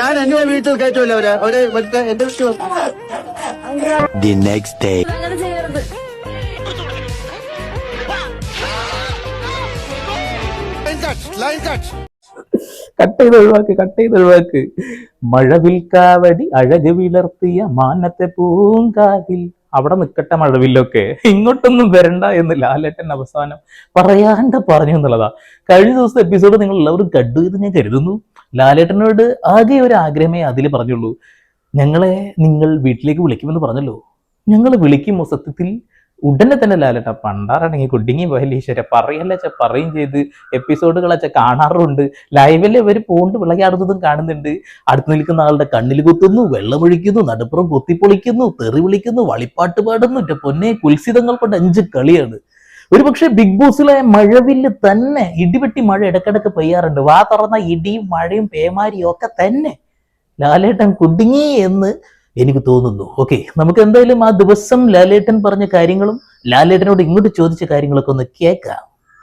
ഞാൻ എന്റെ വീട്ടിൽ കയറ്റുമല്ലോ അവരെ. അവരെ മറ്റേ എന്റെ വീട്ടിൽ നെക്സ്റ്റ് ഡേ അങ്ങനെ ചെയ്യരുത്. കട്ട് ചെയ്ത് ഒഴിവാക്ക് കട്ട് ചെയ്ത് ഒഴിവാക്ക്. മഴവിൽ കാവടി അഴക് വിളർത്തിയ മാനത്തെ പൂങ്കാവിൽ. അവിടെ നിൽക്കട്ടെ മഴവില്ലൊക്കെ. ഇങ്ങോട്ടൊന്നും വരണ്ട എന്ന് ലാലേട്ടൻ അവസാനം പറയാണ്ട് പറഞ്ഞു എന്നുള്ളതാ. കഴിഞ്ഞ ദിവസത്തെ എപ്പിസോഡ് നിങ്ങൾ എല്ലാവരും കണ്ടു എന്ന് ഞാൻ കരുതുന്നു. ലാലേട്ടനോട് ആകെ ഒരു ആഗ്രഹമേ അതിൽ പറഞ്ഞുള്ളൂ. ഞങ്ങളെ നിങ്ങൾ വീട്ടിലേക്ക് വിളിക്കുമെന്ന് പറഞ്ഞല്ലോ. ഞങ്ങൾ വിളിക്കുമോ സത്യത്തിൽ. ഉടനെ തന്നെ ലാലേട്ട പണ്ടാറാണെങ്കിൽ കുടുങ്ങി പോയല്ലേ ഈശ്വര. പറയല്ലേ ചെ പറയും ചെയ്ത്. എപ്പിസോഡുകളച്ച കാണാറുണ്ട്. ലൈവിൽ ഇവർ പോണ്ട് വിളയാടുന്നതും കാണുന്നുണ്ട്. അടുത്ത് നിൽക്കുന്ന ആളുടെ കണ്ണിൽ കുത്തുന്നു വെള്ളമൊഴിക്കുന്നു നടുപ്പുറം കുത്തിപ്പൊളിക്കുന്നു തെറി വിളിക്കുന്നു വളിപ്പാട്ട് പാടുന്നു. പൊന്നെ കുൽസിതങ്ങൾ കൊണ്ട് അഞ്ച് കളിയാണ്. ഒരുപക്ഷെ ബിഗ് ബോസിലെ മഴവില്ല് തന്നെ ഇടിവെട്ടി മഴ ഇടക്കിടക്ക് പെയ്യാറുണ്ട്. വാ തുറന്ന ഇടിയും മഴയും പേമാരിയും ഒക്കെ തന്നെ ലാലേട്ടൻ കുടുങ്ങി എന്ന് എനിക്ക് തോന്നുന്നു. ഓക്കെ നമുക്ക് എന്തായാലും ആ ദിവസം ലാലേട്ടൻ പറഞ്ഞ കാര്യങ്ങളും ലാലേട്ടനോട് ഇങ്ങോട്ട് ചോദിച്ച കാര്യങ്ങളൊക്കെ ഒന്ന് കേൾക്കാം.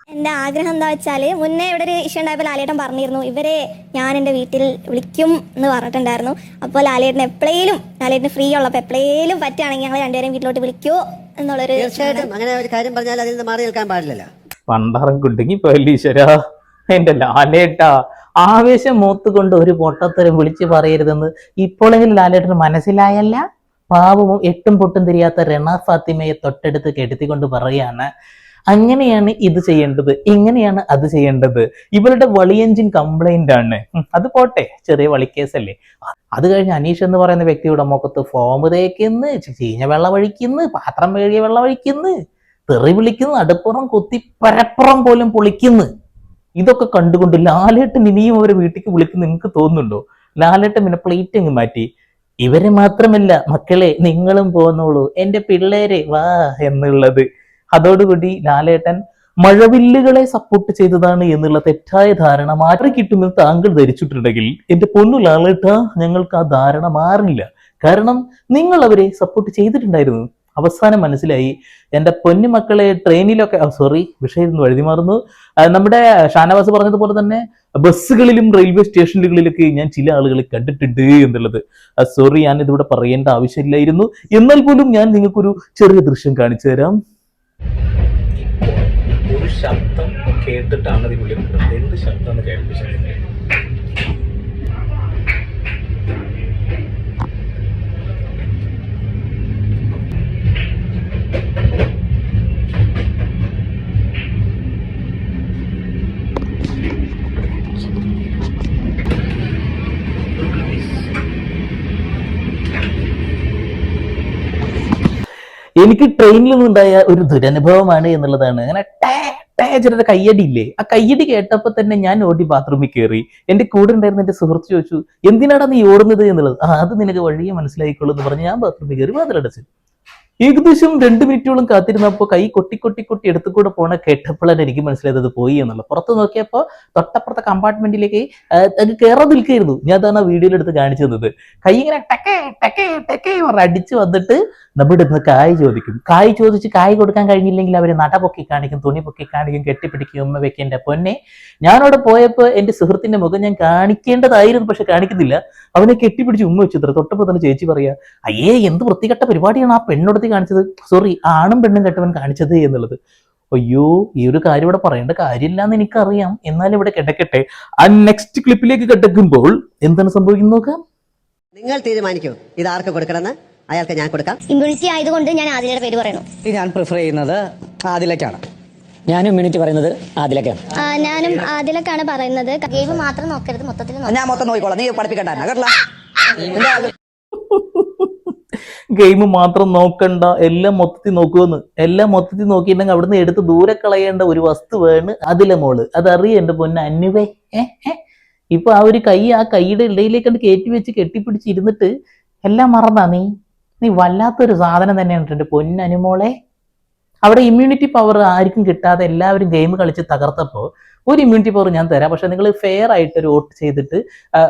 എന്റെ ആഗ്രഹം എന്താ വെച്ചാൽ മുന്നേ ഇവിടെ ഒരു ഇഷ്യൂ ഉണ്ടായപ്പോൾ ലാലേട്ടൻ പറഞ്ഞിരുന്നു ഇവരെ ഞാൻ എന്റെ വീട്ടിൽ വിളിക്കും എന്ന് പറഞ്ഞിട്ടുണ്ടായിരുന്നു. അപ്പോൾ ലാലേട്ടൻ എപ്പോഴേലും ലാലേട്ടൻ ഫ്രീ ഉള്ളപ്പോൾ എപ്പോഴേലും പറ്റുകയാണെങ്കിൽ ഞങ്ങൾ രണ്ടുപേരും വീട്ടിലോട്ട് വിളിക്കുമോ എന്നുള്ളൊരു തീർച്ചയായിട്ടും അങ്ങനെ ഒരു കാര്യം പറഞ്ഞാൽ അതിൽ നിന്ന് മാറി നിൽക്കാൻ പാടില്ലല്ലോ. പണ്ടാറം കുട്ടിക്ക് എന്റെ ലാലേട്ടാ ആവേശം മൂത്തുകൊണ്ട് ഒരു പൊട്ടത്തരം വിളിച്ചു പറയരുതെന്ന് ഇപ്പോഴെങ്കിലും ലാലേട്ടന് മനസ്സിലായല്ല? പാവവും എട്ടും പൊട്ടും തിരിയാത്ത റെണ ഫാത്തിമയെ തൊട്ടടുത്ത് കെടുത്തിക്കൊണ്ട് പറയാണ് അങ്ങനെയാണ് ഇത് ചെയ്യേണ്ടത് ഇങ്ങനെയാണ് അത് ചെയ്യേണ്ടത്. ഇവരുടെ വളി എഞ്ചിൻ കംപ്ലൈന്റ് ആണ്. അത് പോട്ടെ ചെറിയ വളിക്കേസല്ലേ. അത് കഴിഞ്ഞ് അനീഷ് എന്ന് പറയുന്ന വ്യക്തിയുടെ മുഖത്ത് ഫോം തേക്കുന്നു ചീഞ്ഞ വെള്ളം ഒഴിക്കുന്നു പാത്രം മേഴിയ വെള്ളം ഒഴിക്കുന്നു തെറി വിളിക്കുന്നു അടുപ്പുറം കുത്തി പരപ്പുറം പോലും പൊളിക്കുന്നു. ഇതൊക്കെ കണ്ടുകൊണ്ട് ലാലേട്ടൻ ഇനിയും അവരെ വീട്ടിലേക്ക് വിളിക്കുന്നു നിങ്ങൾക്ക് തോന്നുന്നുണ്ടോ? ലാലേട്ടൻ പിന്നെ പ്ലേറ്റ് അങ്ങ് മാറ്റി. ഇവരെ മാത്രമല്ല മക്കളെ നിങ്ങളും പോന്നോളൂ എന്റെ പിള്ളേരെ വാ എന്നുള്ളത്. അതോടുകൂടി ലാലേട്ടൻ മഴവില്ലുകളെ സപ്പോർട്ട് ചെയ്തതാണ് എന്നുള്ള തെറ്റായ ധാരണ മാറി കിട്ടുമെന്ന് താങ്കൾ ധരിച്ചിട്ടുണ്ടെങ്കിൽ എന്റെ പൊന്നു ലാലേട്ട ഞങ്ങൾക്ക് ആ ധാരണ മാറില്ല. കാരണം നിങ്ങൾ അവരെ സപ്പോർട്ട് ചെയ്തിട്ടുണ്ടായിരുന്നു. അവസാനം മനസ്സിലായി എന്റെ പൊന്നു മക്കളെ ട്രെയിനിലൊക്കെ സോറി വിഷയം വഴുതി മാറുന്നു. നമ്മുടെ ഷാനവാസ് പറഞ്ഞതുപോലെ തന്നെ ബസ്സുകളിലും റെയിൽവേ സ്റ്റേഷനുകളിലൊക്കെ ഞാൻ ചില ആളുകളെ കണ്ടിട്ടുണ്ട് എന്നുള്ളത്. സോറി ഞാൻ ഇതിവിടെ പറയേണ്ട ആവശ്യമില്ലായിരുന്നു. എന്നാൽ പോലും ഞാൻ നിങ്ങൾക്കൊരു ചെറിയ ദൃശ്യം കാണിച്ചു തരാം. ഒരു ശബ്ദം കേട്ടിട്ടാണ് ഇതിനുള്ളിൽ എന്ത് ശബ്ദം കേൾപ്പിച്ചത്? എനിക്ക് ട്രെയിനിൽ നിന്നുണ്ടായ ഒരു ദുരനുഭവമാണ് എന്നുള്ളതാണ്. അങ്ങനെ ടേ ടേ ചെറിയ കയ്യടി ഇല്ലേ ആ കയ്യടി കേട്ടപ്പോ തന്നെ ഞാൻ ഓടി ബാത്റൂമിൽ കയറി എന്റെ കൂടെ ഉണ്ടായിരുന്ന എന്റെ സുഹൃത്ത് ചോദിച്ചു എന്തിനാടാ നീ ഓടുന്നത്? എന്നുള്ളത്. ആ അത് നിനക്ക് വഴിയെ മനസ്സിലായിക്കോളൂ എന്ന് പറഞ്ഞ് ഞാൻ ബാത്റൂമിൽ കയറി വാതിലടച്ചു ഏകദേശം രണ്ട് മിനിറ്റോളം കാത്തിരുന്നപ്പോൾ കൈ കൊട്ടി കൊട്ടി കൊട്ടി എടുത്തുകൂടെ പോണ കേട്ടപ്പോഴാണ് എനിക്ക് മനസ്സിലായത് പോയി എന്നുള്ളത്. പുറത്ത് നോക്കിയപ്പോൾ തൊട്ടപ്പുറത്തെ കമ്പാർട്ട്മെന്റിലേക്ക് അത് കയറാൻ നിൽക്കായിരുന്നു. ഞാൻ അതാണ് ആ വീഡിയോയിൽ എടുത്ത് കാണിച്ചു തന്നത്. കൈ ഇങ്ങനെ ടെക്കേ ടെക്കേ ടെക്കേ അടിച്ച് വന്നിട്ട് നമ്മുടെ ഇന്ന് കായ് ചോദിക്കും. കായ് ചോദിച്ച് കായ് കൊടുക്കാൻ കഴിഞ്ഞില്ലെങ്കിൽ അവർ നട പൊക്കി കാണിക്കും തുണി പൊക്കി കാണിക്കും കെട്ടിപ്പിടിക്കും ഉമ്മ വെക്കേണ്ട. പൊന്നെ ഞാനവിടെ പോയപ്പോൾ എന്റെ സുഹൃത്തിന്റെ മുഖം ഞാൻ കാണിക്കേണ്ടതായിരുന്നു പക്ഷെ കാണിക്കുന്നില്ല. അവനെ കെട്ടിപ്പിടിച്ച് ഉമ്മ വെച്ചിത്ര തൊട്ടപ്പോൾ തന്നെ ചേച്ചി പറയാ അയ്യേ എന്ത് വൃത്തികെട്ട പരിപാടിയാണ് ആ പെണ്ണൊടുത്തി കാണിച്ചത്? സോറി ആണും പെണ്ണും കെട്ടവൻ കാണിച്ചത് എന്നുള്ളത്. അയ്യോ ഈ ഒരു കാര്യം ഇവിടെ പറയേണ്ട കാര്യമില്ല എന്ന് എനിക്കറിയാം. എന്നാലും ഇവിടെ കിടക്കട്ടെ. ആ നെക്സ്റ്റ് ക്ലിപ്പിലേക്ക് കിടക്കുമ്പോൾ എന്താണ് സംഭവിക്കുന്നത് നോക്കാം. നിങ്ങൾ തീരുമാനിക്കൂ. ഇത് ആർക്ക് കൊടുക്കണമെന്ന്? അയാൾക്ക് ഞാൻ കൊടുക്കാം. ഇമ്മ്യൂണിറ്റി ആയതുകൊണ്ട് ഞാൻ ആദിലയുടെ പേര് പറയണു. ഞാൻ പ്രിഫർ ചെയ്യുന്നത് ആദിലക്കാണ് ഞാനും ഇമ്മ്യൂണിറ്റി പറയുന്നത് ആദിലക്കാണ് ആ, ഞാനും ആദിലക്കാണ് പറയുന്നത്. ഗെയിം മാത്രം നോക്കരുത് മൊത്തത്തിൽ നോക്കണം. ഞാൻ മൊത്തം നോക്കിക്കോളാം. നീ പഠിപ്പിക്കണ്ടല്ല കേട്ടില്ല? ഗെയിം മാത്രം നോക്കണ്ട എല്ലാം മൊത്തത്തിൽ നോക്കുമെന്ന് എല്ലാം മൊത്തത്തിൽ നോക്കിയിട്ടുണ്ടെങ്കിൽ അവിടുന്ന് എടുത്ത് ദൂരെ കളയേണ്ട ഒരു വസ്തു വസ്തുവാണ് അതിലെ മോൾ. അതറിയ എന്റെ പൊന്ന അന്നുവേ? ഏ ഏ. ഇപ്പൊ ആ ഒരു കൈ ആ കൈയുടെ ഇടയിലേക്ക് കണ്ട് കയറ്റി വെച്ച് കെട്ടിപ്പിടിച്ച് ഇരുന്നിട്ട് എല്ലാം മറന്നാ നീ? നീ വല്ലാത്തൊരു സാധനം തന്നെയാണ് എന്റെ പൊന്നനുമോളെ അവിടെ ഇമ്മ്യൂണിറ്റി പവർ ആർക്കും കിട്ടാതെ എല്ലാവരും ഗെയിം കളിച്ച് തകർത്തപ്പോൾ ഒരു ഇമ്മ്യൂണിറ്റി പവർ ഞാൻ തരാം. പക്ഷെ നിങ്ങൾ ഫെയർ ആയിട്ട് ഒരു വോട്ട് ചെയ്തിട്ട്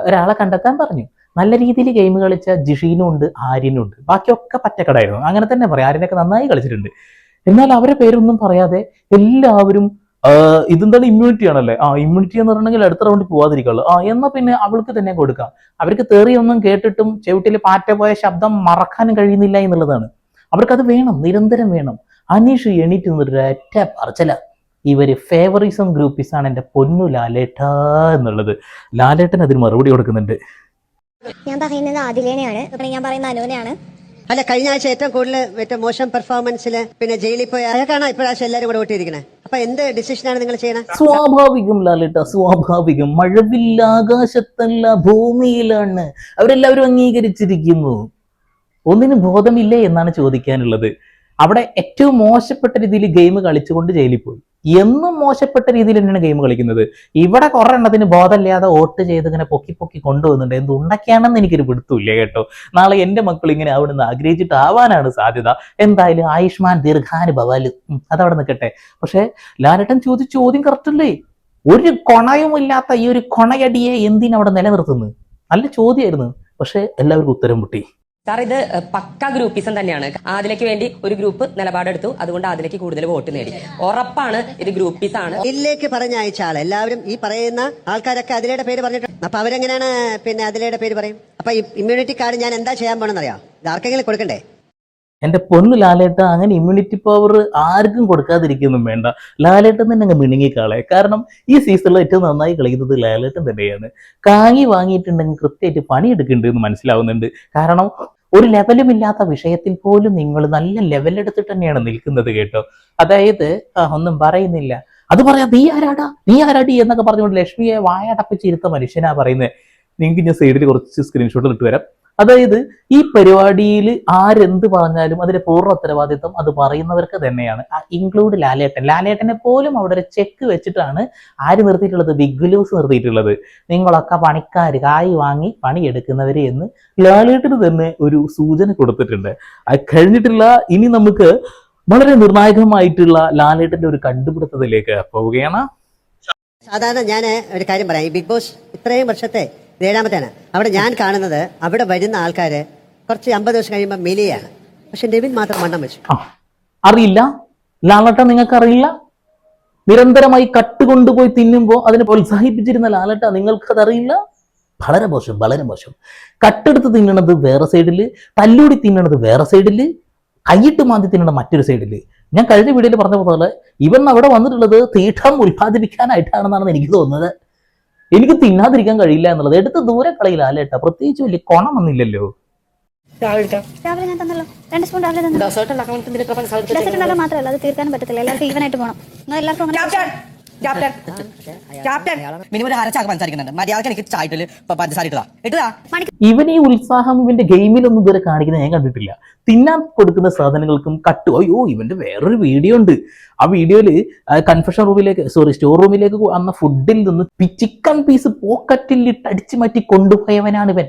ഒരാളെ കണ്ടെത്താൻ പറഞ്ഞു. നല്ല രീതിയിൽ ഗെയിം കളിച്ച ജിഷീനും ഉണ്ട് ആര്യനും ഉണ്ട്. ബാക്കിയൊക്കെ പറ്റക്കടായിരുന്നു അങ്ങനെ തന്നെ പറയാം. ആര്യനൊക്കെ നന്നായി കളിച്ചിട്ടുണ്ട്. എന്നാൽ അവരെ പേരൊന്നും പറയാതെ എല്ലാവരും ഇതെന്താണ് ഇമ്മ്യൂണിറ്റി ആണല്ലേ? ആ ഇമ്മ്യൂണിറ്റി എന്ന് പറഞ്ഞെങ്കിൽ അടുത്ത റൗണ്ടിൽ പോവാതിരിക്കുള്ളൂ. ആ എന്നാ പിന്നെ അവൾക്ക് തന്നെ കൊടുക്കാം. അവർക്ക് തെറിയൊന്നും കേട്ടിട്ടും ചെവിട്ടിൽ പാറ്റ പോയ ശബ്ദം മറക്കാനും കഴിയുന്നില്ല എന്നുള്ളതാണ്. അവർക്കത് വേണം നിരന്തരം വേണം. അനീഷ് എണീറ്റ് നിന്നൊരു ഒറ്റ പറച്ചല. ഇവർ ഫേവറിസം ഗ്രൂപ്പീസ് ആണ് എന്റെ പൊന്നു ലാലേട്ട എന്നുള്ളത്. ലാലേട്ടൻ അതിന് മറുപടി കൊടുക്കുന്നുണ്ട്. ഞാൻ പറയുന്നത് ആദിലേനെയാണ്. ഞാൻ പറയുന്നത് അനുവിനെയാണ് അല്ല കഴിഞ്ഞ ആഴ്ച ഏറ്റവും കൂടുതൽ ഏറ്റവും മോശം പെർഫോമൻസിൽ പിന്നെ ജയിലിൽ പോയ അയാൾക്കാണ് ഇപ്രാവശ്യം എല്ലാവരും കൂടെ വോട്ടിയിരിക്കണേ അപ്പൊ എന്ത് ഡിസിഷനാണ് നിങ്ങൾ ചെയ്യണത് സ്വാഭാവികം ലാലിട്ട സ്വാഭാവികം. മഴവില്ല ആകാശത്തല്ല ഭൂമിയിലാണ്. അവരെല്ലാവരും അംഗീകരിച്ചിരിക്കുന്നു. ഒന്നിനും ബോധമില്ലേ എന്നാണ് ചോദിക്കാനുള്ളത്. അവിടെ ഏറ്റവും മോശപ്പെട്ട രീതിയിൽ ഗെയിം കളിച്ചുകൊണ്ട് ജയിലിൽ പോയി. എന്നും മോശപ്പെട്ട രീതിയിൽ തന്നെയാണ് ഗെയിം കളിക്കുന്നത്. ഇവിടെ കുറെ എണ്ണത്തിന് ബോധമില്ലാതെ വോട്ട് ചെയ്ത് ഇങ്ങനെ പൊക്കി പൊക്കി കൊണ്ടുവന്നുണ്ട് എന്ത് ഉണ്ടൊക്കെയാണെന്ന് എനിക്കൊരു പിടുത്തമില്ല കേട്ടോ. നാളെ എന്റെ മക്കൾ ഇങ്ങനെ അവിടെ നിന്ന് ആഗ്രഹിച്ചിട്ടാവാനാണ് സാധ്യത. എന്തായാലും ആയുഷ്മാൻ ദീർഘാനുഭവാൽ അതവിടെ നിൽക്കട്ടെ. പക്ഷെ ലാലട്ടൻ ചോദിച്ച ചോദ്യം കറക്റ്റ് അല്ലേ? ഒരു കൊണയുമില്ലാത്ത ഈ ഒരു കൊണയടിയെ എന്തിനവിടെ നിലനിർത്തുന്നു? നല്ല ചോദ്യമായിരുന്നു. പക്ഷെ എല്ലാവർക്കും ഉത്തരം മുട്ടി സാർ ഇത് പക്ക ഗ്രൂപ്പിസം തന്നെയാണ്. അതിലേക്ക് വേണ്ടി ഒരു ഗ്രൂപ്പ് നിലപാടെടുത്തു. അതുകൊണ്ട് അതിലേക്ക് കൂടുതൽ വോട്ട് നേടി. ഉറപ്പാണ് ഇത് ഗ്രൂപ്പീസ് ആണ്. ഇതിലേക്ക് പറഞ്ഞ അയച്ച ആൾ എല്ലാവരും ഈ പറയുന്ന ആൾക്കാരൊക്കെ അതിലയുടെ പേര് പറഞ്ഞിട്ടുണ്ട് അപ്പൊ അവരെങ്ങനെയാണ് പിന്നെ അതിലയുടെ പേര് പറയും? അപ്പൊ ഇമ്മ്യൂണിറ്റി കാർഡ് ഞാൻ എന്താ ചെയ്യാൻ പോണെന്നറിയാം? ഇത് ആർക്കെങ്കിലും കൊടുക്കണ്ടേ? എന്റെ പൊന്ന് ലാലേട്ട അങ്ങനെ ഇമ്മ്യൂണിറ്റി പവർ ആർക്കും കൊടുക്കാതിരിക്കൊന്നും വേണ്ട. ലാലേട്ടൻ തന്നെ അങ്ങ് മിണുങ്ങിക്കാളെ കാരണം ഈ സീസണിൽ ഏറ്റവും നന്നായി കളിക്കുന്നത് ലാലേട്ടൻ തന്നെയാണ്. കാങ്ങി വാങ്ങിയിട്ടുണ്ടെങ്കിൽ കൃത്യമായിട്ട് പണിയെടുക്കുന്നുണ്ട് എന്ന് മനസ്സിലാവുന്നുണ്ട്. കാരണം ഒരു ലെവലും ഇല്ലാത്ത വിഷയത്തിൽ പോലും നിങ്ങൾ നല്ല ലെവലെടുത്തിട്ട് തന്നെയാണ് നിൽക്കുന്നത് കേട്ടോ. അതായത് ഒന്നും പറയുന്നില്ല. അത് പറയാ നീ ആരാടാ? നീ ആരാടി? എന്നൊക്കെ പറഞ്ഞുകൊണ്ട് ലക്ഷ്മിയെ വായടപ്പിച്ചിരുത്ത മനുഷ്യനാ പറയുന്നത് നിങ്ങൾക്ക് ഞാൻ സൈഡിൽ കുറച്ച് സ്ക്രീൻഷോട്ട് ഇട്ട് വരാം അതായത് ഈ പരിപാടിയിൽ ആരെന്ത് പറഞ്ഞാലും അതിന്റെ പൂർണ ഉത്തരവാദിത്വം അത് പറയുന്നവർക്ക് തന്നെയാണ്. ഇൻക്ലൂഡ് ലാലേട്ടൻ. ലാലേട്ടനെ പോലും അവിടെ ഒരു ചെക്ക് വെച്ചിട്ടാണ് ആര് നിർത്തിയിട്ടുള്ളത്? Big loose നിർത്തിയിട്ടുള്ളത്. നിങ്ങളൊക്കെ പണിക്കാർ കായ് വാങ്ങി പണിയെടുക്കുന്നവര് എന്ന് ലാലേട്ടന് തന്നെ ഒരു സൂചന കൊടുത്തിട്ടുണ്ട്. കഴിഞ്ഞിട്ടില്ല. ഇനി നമുക്ക് വളരെ നിർണായകമായിട്ടുള്ള ലാലേട്ടന്റെ ഒരു കണ്ടുപിടുത്തത്തിലേക്ക് പോവുകയാണ്. സാധാരണ ഞാൻ ഒരു കാര്യം പറയാം. ഈ ബിഗ് ബോസ് ഇത്രയും വർഷത്തെ ഇത് ഏഴാമത്തെയാണ് അവിടെ ഞാൻ കാണുന്നത് അവിടെ വരുന്ന ആൾക്കാര് കുറച്ച് അമ്പത് ദിവസം കഴിയുമ്പോൾ മെലിയാണ്. പക്ഷെ രവിൻ മാത്രം മണ്ണം വെച്ചു. അറിയില്ല. ലാലട്ട നിങ്ങൾക്ക് അറിയില്ല? നിരന്തരമായി കട്ട് കൊണ്ടുപോയി തിന്നുമ്പോൾ അതിനെ പ്രോത്സാഹിപ്പിച്ചിരുന്ന ലാലട്ട നിങ്ങൾക്കത് അറിയില്ല? വളരെ മോശം വളരെ മോശം. കട്ടെടുത്ത് തിന്നണത് വേറെ സൈഡിൽ തല്ലൂടി തിന്നണത് വേറെ സൈഡിൽ കൈയിട്ട് മാന്തി തിന്നണത് മറ്റൊരു സൈഡിൽ. ഞാൻ കഴിഞ്ഞ വീഡിയോയിൽ പറഞ്ഞ പോലെ ഇവൻ അവിടെ വന്നിട്ടുള്ളത് തീഠം ഉൽപ്പാദിപ്പിക്കാനായിട്ടാണെന്നാണ് എനിക്ക് തോന്നുന്നത്. എനിക്ക് തിന്നാതിരിക്കാൻ കഴിയില്ല എന്നുള്ളത്. എടുത്ത് ദൂരെ കളയില്ല ലാലേട്ട പ്രത്യേകിച്ച് വലിയ കൊണമൊന്നുമില്ലല്ലോ രാവിലെ ഞാൻ തന്നല്ലോ. രണ്ട് സ്പൂൺ രാവിലെ തന്നല്ലോ. മാത്രമല്ല അത് തീർക്കാനും പറ്റത്തില്ല. എല്ലാവർക്കും ഈവൻ ആയിട്ട് പോകണം എല്ലാവർക്കും ക്യാപ്റ്റൻ ക്യാപ്റ്റൻ മിനിമം ഒരു അരച്ചാക്ക് പഞ്ചസാരിക്കുന്നുണ്ട്. മര്യാദയ്ക്ക് എനിക്ക് ചായട്ടിൽ പഞ്ചസാര ഇട്ടതാ. ഇട്ടതാ ഇവൻ ഈ ഉത്സാഹം ഇവന്റെ ഗെയിമിലൊന്നും ഇതുവരെ കാണിക്കുന്നത് ഞാൻ കണ്ടിട്ടില്ല. തിന്നാൻ കൊടുക്കുന്ന സാധനങ്ങൾക്കും കട്ടു അയ്യോ ഇവന്റെ വേറൊരു വീഡിയോ ഉണ്ട്. ആ വീഡിയോയിൽ കൺഫെഷൻ റൂമിലേക്ക് സോറി സ്റ്റോർ റൂമിലേക്ക് വന്ന ഫുഡിൽ നിന്ന് പി- ചിക്കൻ പീസ് പോക്കറ്റിൽ ഇട്ട് അടിച്ചു മാറ്റി കൊണ്ടുപോയവനാണ് ഇവൻ.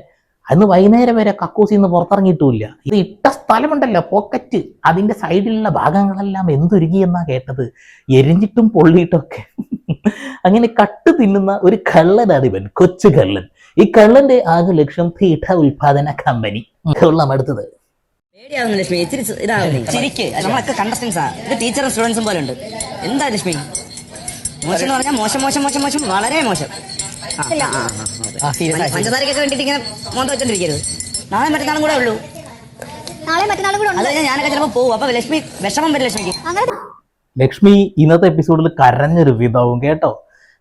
അന്ന് വൈകുന്നേരം വരെ കക്കൂസിൽ നിന്ന് പുറത്തിറങ്ങിയിട്ടുമില്ല. ഇത് ഇട്ട സ്ഥലമുണ്ടല്ലോ പോക്കറ്റ് അതിന്റെ സൈഡിലുള്ള ഭാഗങ്ങളെല്ലാം എന്തൊരുങ്ങി എന്നാ കേട്ടത്? എരിഞ്ഞിട്ടും പൊള്ളിയിട്ടൊക്കെ. അങ്ങനെ കട്ട് തിന്നുന്ന ഒരു കള്ളനാണ് ഇവൻ കൊച്ചു കള്ളൻ. ഈ കള്ളന്റെ ആകെ ലക്ഷ്യം തീട്ട ഉൽപാദന കമ്പനി. കൊള്ളാം അടുത്തത് പേടിയാവുന്നു ലക്ഷ്മി ഇച്ചിരി ഇതാവുന്നു. ചിരിക്ക്. നമ്മളൊക്കെ കണ്ടസ്റ്റൻസാ ഇത് ടീച്ചറും സ്റ്റുഡൻസും പോലെ ഉണ്ട്. എന്താ ലക്ഷ്മി? മോശം എന്ന് പറഞ്ഞാൽ മോശം മോശം മോശം മോശം. വളരെ മോശം. പഞ്ചസാരക്കൊക്കെ വേണ്ടിട്ട് ഇങ്ങനെ മോന്ത വെച്ചോണ്ടിരിക്കരുത്. നാളെ മറ്റന്നാളും കൂടെ ഉള്ളൂ. നാളെ മറ്റന്നാളും കൂടെ അത് കഴിഞ്ഞാൽ ഞാനൊക്കെ ചിലപ്പോൾ പോകും അപ്പൊ ലക്ഷ്മി വിഷമം വരും ലക്ഷ്മിക്ക്. അങ്ങനെ ലക്ഷ്മി ഇന്നത്തെ എപ്പിസോഡിൽ കരഞ്ഞൊരു വിധവും കേട്ടോ.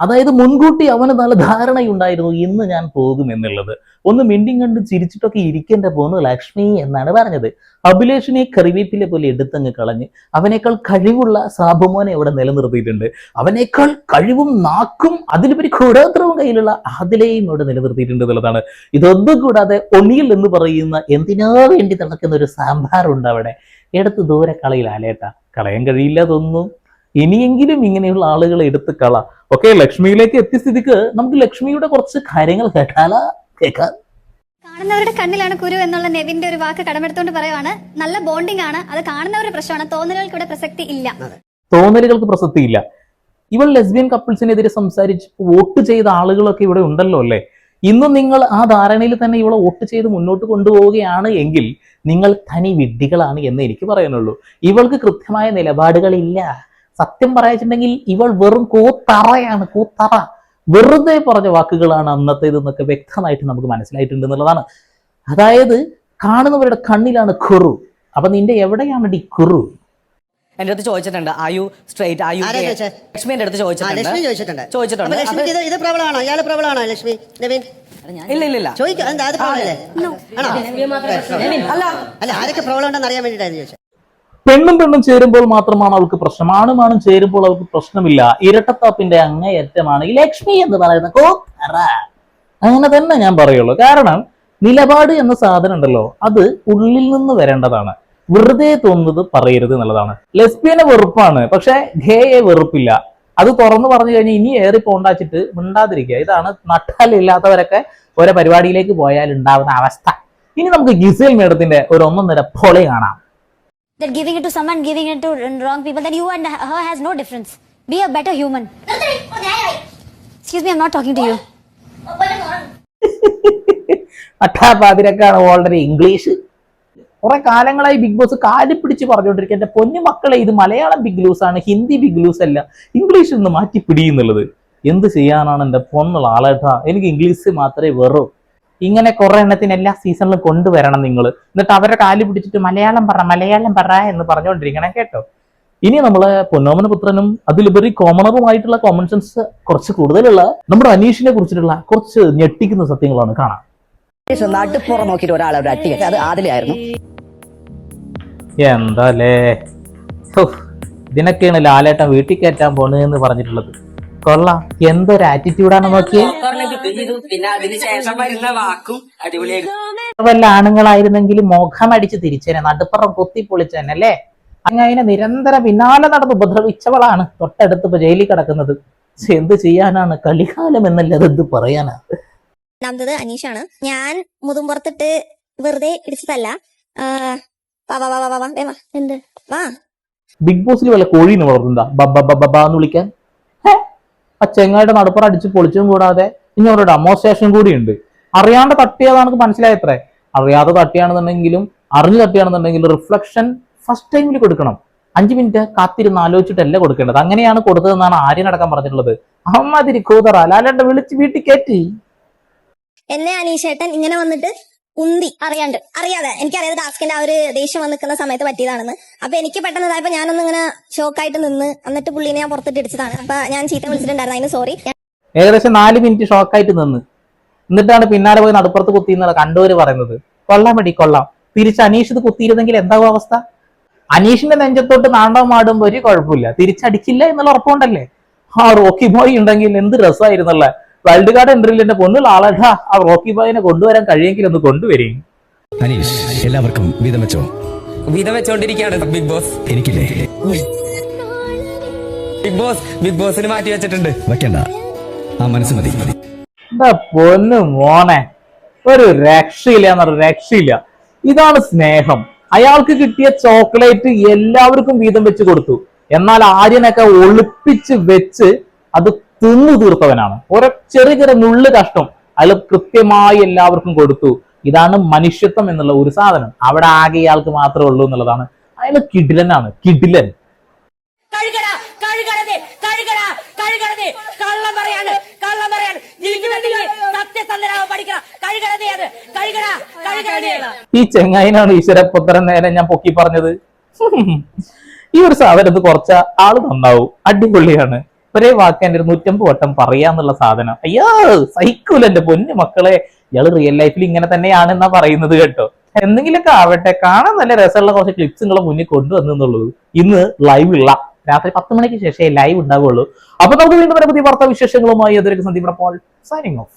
അതായത് മുൻകൂട്ടി അവന് നല്ല ധാരണയുണ്ടായിരുന്നു ഇന്ന് ഞാൻ പോകും എന്നുള്ളത് ഒന്ന് മിണ്ടിങ് കണ്ട് ചിരിച്ചിട്ടൊക്കെ ഇരിക്കേണ്ട പോന്ന് ലക്ഷ്മി എന്നാണ് പറഞ്ഞത്. അഭിലേഷിനെ കറിവേപ്പിലെ പോലെ എടുത്തങ്ങ് കളഞ്ഞ് അവനേക്കാൾ കഴിവുള്ള സാബുമോനെ ഇവിടെ നിലനിർത്തിയിട്ടുണ്ട്. അവനേക്കാൾ കഴിവും നാക്കും അതിലുപരി കൂടാത്രവും കയ്യിലുള്ള അതിലെയും ഇവിടെ നിലനിർത്തിയിട്ടുണ്ട് എന്നുള്ളതാണ്. ഇതൊന്നും കൂടാതെ ഒണിയിൽ എന്ന് പറയുന്ന എന്തിനോ വേണ്ടി നടക്കുന്ന ഒരു സാമ്പാറുണ്ട് അവിടെ. എടുത്ത് ദൂരെ കളയിലാലേട്ടാ കളയാൻ കഴിയില്ല ഇനിയെങ്കിലും ഇങ്ങനെയുള്ള ആളുകളെ എടുത്ത് കള. ഓക്കെ ലക്ഷ്മിയിലേക്ക് എത്തിയ സ്ഥിതിക്ക് നമുക്ക് ലക്ഷ്മിയുടെ കുറച്ച് കാര്യങ്ങൾ കേട്ടാലാ? കേൾക്കാം. കാണുന്നവരുടെ കണ്ണിലാണ് കുരു എന്നുള്ള നെവിന്റെ ഒരു വാക്ക് കടമെടുത്തോണ്ട് പറയുവാണ്. നല്ല ബോണ്ടിങ് ആണ്. അത് കാണുന്നവരുടെ പ്രശ്നമാണ്. തോന്നലുകൾക്ക് ഇവിടെ പ്രസക്തി ഇല്ല. തോന്നലുകൾക്ക് പ്രസക്തി ഇല്ല. ഇവൾ ലെസ്ബിയൻ കപ്പിൾസിനെതിരെ സംസാരിച്ച് വോട്ട് ചെയ്ത ആളുകളൊക്കെ ഇവിടെ ഉണ്ടല്ലോ അല്ലേ? ഇന്നും നിങ്ങൾ ആ ധാരണയിൽ തന്നെ ഇവളെ വോട്ട് ചെയ്ത് മുന്നോട്ട് കൊണ്ടുപോവുകയാണ് എങ്കിൽ നിങ്ങൾ തനി വിഡ്ഢികളാണ് എന്ന് എനിക്ക് പറയാനുള്ളൂ. ഇവൾക്ക് കൃത്യമായ നിലപാടുകളില്ല. സത്യം പറയാച്ചിട്ടുണ്ടെങ്കിൽ ഇവൾ വെറും കൂത്തറയാണ് കൂത്തറ. വെറുതെ പറഞ്ഞ വാക്കുകളാണ് അന്നത്തേത് എന്നൊക്കെ വ്യക്തമായിട്ട് നമുക്ക് മനസ്സിലായിട്ടുണ്ട് എന്നുള്ളതാണ്. അതായത് കാണുന്നവരുടെ കണ്ണിലാണ് കുറു അപ്പൊ നിന്റെ എവിടെയാണ് ഡി കുറു എന്റെ അടുത്ത് ചോദിച്ചിട്ടുണ്ട്. ആയു സ്ട്രേറ്റ് ആയു? ലക്ഷ്മിന്റെ അടുത്ത് ചോദിച്ചിട്ടുണ്ട്. ലക്ഷ്മി ചോദിച്ചിട്ടുണ്ട്. ഇത് ലക്ഷ്മി? നവീൻ? ഇല്ല ഇല്ല ഇല്ല. ചോദിക്കാം. അല്ലേ അല്ല. അല്ല ആരൊക്കെ പ്രോബ്ലം ഉണ്ടെന്ന് അറിയാൻ വേണ്ടിയിട്ടായിരുന്നു ചോദിച്ചത്? പെണ്ണും പെണ്ണും ചേരുമ്പോൾ മാത്രമാണ് അവൾക്ക് പ്രശ്നം. ആണും ആണും ചേരുമ്പോൾ അവൾക്ക് പ്രശ്നമില്ല. ഇരട്ടത്താപ്പിന്റെ അങ്ങേയറ്റമാണ് ഈ ലക്ഷ്മി എന്ന് പറയുന്ന കോറ അങ്ങനെ തന്നെ ഞാൻ പറയുള്ളൂ. കാരണം നിലപാട് എന്ന സാധനം ഉണ്ടല്ലോ അത് ഉള്ളിൽ നിന്ന് വരേണ്ടതാണ്. വെറുതെ തോന്നുന്നത് പറയരുത് എന്നുള്ളതാണ്. ലെസ്ബിയനെ വെറുപ്പാണ് പക്ഷെ ഖേയെ വെറുപ്പില്ല. അത് തുറന്നു പറഞ്ഞു കഴിഞ്ഞാൽ ഇനി ഏറി പോണ്ടാച്ചിട്ട് മിണ്ടാതിരിക്കുക. ഇതാണ് നട്ടാലില്ലാത്തവരൊക്കെ ഓരോ പരിപാടിയിലേക്ക് പോയാൽ ഉണ്ടാവുന്ന അവസ്ഥ. ഇനി നമുക്ക് ഗിസേൽ മേഡത്തിന്റെ ഒരു ഒന്നൊന്നര പൊളി കാണാം. That giving it to someone, giving it to wrong people, that you and her has no difference. Be a better human. Excuse me, I'm not talking to you. അട്ടാപാതിരക്കാണ് ഓൾറെഡി ഇംഗ്ലീഷ് കുറെ കാലങ്ങളായി big boss കാൽ പിടിച്ച് പറഞ്ഞുകൊണ്ടിരിക്കുക. എന്റെ പൊന്നു മക്കളെ ഇത് മലയാളം ബിഗ് ലൂസ് ആണ്. ഹിന്ദി ബിഗ് ലൂസ് അല്ല. ഇംഗ്ലീഷ് ഒന്ന് മാറ്റി പിടിയെന്നുള്ളത് എന്ത് ചെയ്യാനാണ് എന്റെ പൊന്നുള്ള ആളേട്ടാ? എനിക്ക് ഇംഗ്ലീഷ് മാത്രമേ വെറൂ. ഇങ്ങനെ കുറെ എണ്ണത്തിന് എല്ലാ സീസണിലും കൊണ്ടുവരണം നിങ്ങൾ എന്നിട്ട് അവരെ കാലി പിടിച്ചിട്ട് മലയാളം പറ മലയാളം പറ എന്ന് പറഞ്ഞുകൊണ്ടിരിക്കണം കേട്ടോ? ഇനി നമ്മളെ പൊന്നോമന പുത്രനും അതിലുപരി കോമണറുമായിട്ടുള്ള കോമൺ സെൻസ് കുറച്ച് കൂടുതലുള്ള നമ്മുടെ അനീഷിനെ കുറിച്ചിട്ടുള്ള കുറച്ച് ഞെട്ടിക്കുന്ന സത്യങ്ങളാണ് കാണാം. നോക്കിയിട്ട് ഒരാളെ ഒരു അട്ടി അത് ആദിലായിരുന്നു എന്താലേ ഹോ, ഇതിനൊക്കെയാണ് ലാലേട്ടൻ വീട്ടിൽ കയറ്റാൻ പോണെന്ന് പറഞ്ഞിട്ടുള്ളത്. കൊള്ളാം. എന്തൊരു ആറ്റിറ്റ്യൂഡാണ് നോക്കിയേ? പിന്നെ വരുന്ന വാക്കും വല്ല ആണുങ്ങളായിരുന്നെങ്കിൽ മുഖമടിച്ച് തിരിച്ചേനെ. നടുപ്പുറം കുത്തി പൊളിച്ചേനെ അല്ലേ? അങ്ങനെ നിരന്തരം പിന്നാലെ നടന്ന് ഉപദ്രവിച്ചവളാണ് തൊട്ടടുത്ത് ഇപ്പൊ ജയിലിൽ കിടക്കുന്നത്. എന്ത് ചെയ്യാനാണ്? കളികാലം എന്നല്ലത് എന്ത് പറയാനാ? രണ്ടാമത്തത് അനീഷാണ്. ഞാൻ മുതുമ്പുറത്തിട്ട് വെറുതെ ഇടിച്ചതല്ല. വാ എന്ത്? ബിഗ് ബോസിൽ വല്ല കോഴി വളർന്നുണ്ടാ ബബ്ബ എന്ന് വിളിക്കാൻ? ആ ചെങ്ങായിട്ട് നടുപ്പുറം അടിച്ച് പൊളിച്ചും കൂടാതെ ഇനി ഒരു ഡെമോൺസ്ട്രേഷൻ കൂടിയുണ്ട് അറിയാണ്ട് തട്ടിയതാണെന്ന് മനസ്സിലായത്രേ അറിയാതെ തട്ടിയാണെന്നുണ്ടെങ്കിലും അറിഞ്ഞു തട്ടിയാണെന്നുണ്ടെങ്കിലും റിഫ്ലക്ഷൻ ഫസ്റ്റ് ടൈമിൽ കൊടുക്കണം. അഞ്ച് മിനിറ്റ് കാത്തിരുന്ന് ആലോചിച്ചിട്ടല്ല കൊടുക്കേണ്ടത്. അങ്ങനെയാണ് കൊടുത്തതെന്നാണ് ആര്യനടക്കം പറഞ്ഞിട്ടുള്ളത്. അമ്മാതിരി കൂതറ. ലാലേട്ട വിളിച്ച് വീട്ടിൽ കയറ്റി എന്നെ അനീഷേട്ടൻ ഇങ്ങനെ വന്നിട്ട് ഉന്തി അറിയാണ്ട് അറിയാതെ. എനിക്കറിയാതെ ടാസ്കിന്റെ ആ ഒരു ദേഷ്യം വന്ന് നിൽക്കുന്ന സമയത്ത് പറ്റിയതാണെന്ന്. അപ്പൊ എനിക്ക് പെട്ടെന്ന് ഇതായപ്പോ ഞാനൊന്ന് ഇങ്ങനെ ഷോക്കായിട്ട് നിന്ന് എന്നിട്ട് പുള്ളിനെ ഞാൻ പുറത്തിട്ട് ഇടിച്ചതാണ്. അപ്പൊ ഞാൻ ചീത്ത വിളിച്ചിട്ടുണ്ടായിരുന്നു അതിന് സോറി ഏകദേശം നാല് മിനിറ്റ് ഷോക്കായിട്ട് നിന്ന്. എന്നിട്ടാണ് പിന്നാലെ പോയി നടുപ്പുറത്ത് കുത്തി എന്നുള്ള കണ്ടവര് പറയുന്നത് കൊള്ളാം മടി കൊള്ളാം. തിരിച്ച് അനീഷ് ഇത് കുത്തിയിരുന്നെങ്കിൽ എന്താവും അവസ്ഥ? അനീഷിന്റെ നെഞ്ചത്തോട്ട് നാണ്ടവം ആടുമ്പോ ഒരു കുഴപ്പമില്ല. തിരിച്ചടിക്കില്ല എന്നുള്ള ഉറപ്പുണ്ടല്ലേ ആ റോക്കി ബോയ് ഉണ്ടെങ്കിൽ എന്ത് രസമായിരുന്നല്ലേ? വൈൽഡ് കാർഡ് എൻട്രിയിൽ എന്റെ പൊന്നുള്ള ആളടാ ആ റോക്കി ബോയിനെ കൊണ്ടുവരാൻ കഴിയെങ്കിൽ ഒന്ന് കൊണ്ടുവരും. അനീഷ് എല്ലാവർക്കും വീതം വെച്ചോണ്ടിരിക്കുകയാണ് ബിഗ് ബോസ് എനിക്കില്ലേ? ബിഗ് ബോസ് ബിഗ് ബോസിന് മാറ്റി വെച്ചിട്ടുണ്ട്. വെക്കണ്ട. ആ മനസ്സ് മതി. എന്താ പൊന്നു മോനെ ഒരു രക്ഷയില്ല എന്നൊരു രക്ഷയില്ല. ഇതാണ് സ്നേഹം. അയാൾക്ക് കിട്ടിയ ചോക്ലേറ്റ് എല്ലാവർക്കും വീതം വെച്ച് കൊടുത്തു. എന്നാൽ ആര്യനൊക്കെ ഒളിപ്പിച്ച് വെച്ച് അത് തിന്നു തീർത്തവനാണ് ഓരോ ചെറിയ ചെറിയ നുള്ളു കഷ്ടം അയാൾ കൃത്യമായി എല്ലാവർക്കും കൊടുത്തു. ഇതാണ് മനുഷ്യത്വം എന്നുള്ള ഒരു സാധനം. അവിടെ ആകെ ഇയാൾക്ക് മാത്രമേ ഉള്ളൂ എന്നുള്ളതാണ്. അയാൾ കിടിലനാണ്. കിടിലൻ. ഈ ചെങ്ങായിനാണ് ഈശ്വരപുത്രൻ നേരെ ഞാൻ പൊക്കി പറഞ്ഞത്. ഈ ഒരു സാധനത്ത് കുറച്ച ആൾ നന്നാവും. അടിപൊളിയാണ്. ഒരേ വാക്ക് എന്റെ ഒരു നൂറ്റമ്പത് വട്ടം പറയാന്നുള്ള സാധനം. അയ്യോ സഹിക്കൂല എന്റെ പൊന്നു മക്കളെ. ഇയാൾ റിയൽ ലൈഫിൽ ഇങ്ങനെ തന്നെയാണെന്നാ പറയുന്നത് കേട്ടോ. എന്തെങ്കിലുമൊക്കെ ആവട്ടെ കാണാൻ നല്ല രസമുള്ള കുറച്ച് ക്ലിപ്സ് നിങ്ങളെ മുന്നിൽ കൊണ്ടുവന്നുള്ളൂ ഇന്ന് ലൈവ് ഇല്ല. രാത്രി പത്ത് മണിക്ക് ശേഷമേ ലൈവ് ഉണ്ടാവുള്ളൂ അപ്പൊ നമുക്ക് വീണ്ടും പുതിയ വാർത്താ വിശേഷങ്ങളുമായി അതൊരു സന്ദീപ് പോൾ സൈനിങ് ഓഫ്